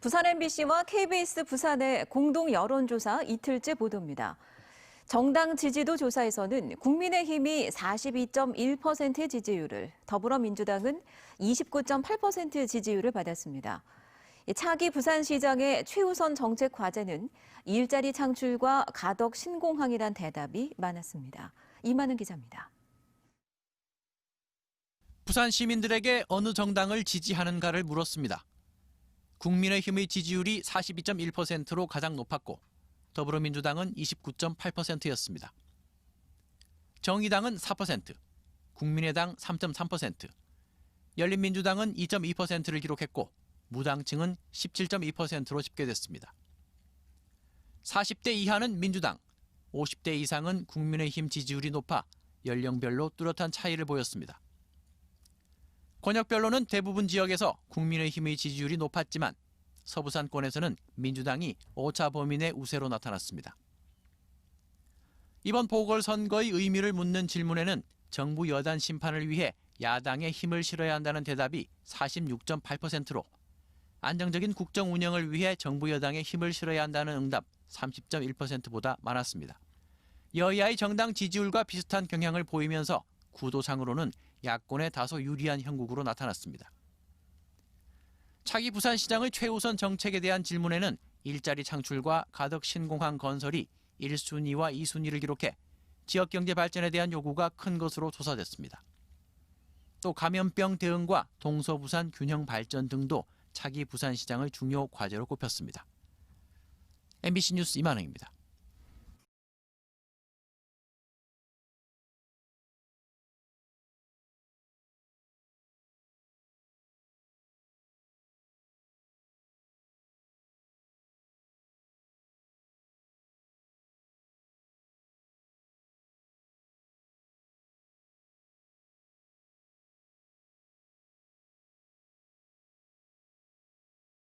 부산 MBC와 KBS 부산의 공동 여론조사 이틀째 보도입니다. 정당 지지도 조사에서는 국민의힘이 42.1%의 지지율을, 더불어민주당은 29.8% 지지율을 받았습니다. 차기 부산시장의 최우선 정책 과제는 일자리 창출과 가덕 신공항이란 대답이 많았습니다. 이만은 기자입니다. 부산 시민들에게 어느 정당을 지지하는가를 물었습니다. 국민의힘의 지지율이 42.1%로 가장 높았고 더불어민주당은 29.8%였습니다. 정의당은 4%, 국민의당 3.3%, 열린민주당은 2.2%를 기록했고 무당층은 17.2%로 집계됐습니다. 40대 이하는 민주당, 50대 이상은 국민의힘 지지율이 높아 연령별로 뚜렷한 차이를 보였습니다. 권역별로는 대부분 지역에서 국민의힘의 지지율이 높았지만 서부산권에서는 민주당이 오차 내 우세로 나타났습니다. 이번 보궐선거의 의미를 묻는 질문에는 정부 여단 심판을 위해 야당에 힘을 실어야 한다는 대답이 46.8%로 안정적인 국정 운영을 위해 정부 여당에 힘을 실어야 한다는 응답 30.1%보다 많았습니다. 여야의 정당 지지율과 비슷한 경향을 보이면서 구도상으로는 야권에 다소 유리한 형국으로 나타났습니다. 차기 부산시장의 최우선 정책에 대한 질문에는 일자리 창출과 가덕 신공항 건설이 1순위와 2순위를 기록해 지역 경제 발전에 대한 요구가 큰 것으로 조사됐습니다. 또 감염병 대응과 동서부산 균형 발전 등도 차기 부산시장의 중요 과제로 꼽혔습니다. MBC 뉴스 이만흥입니다.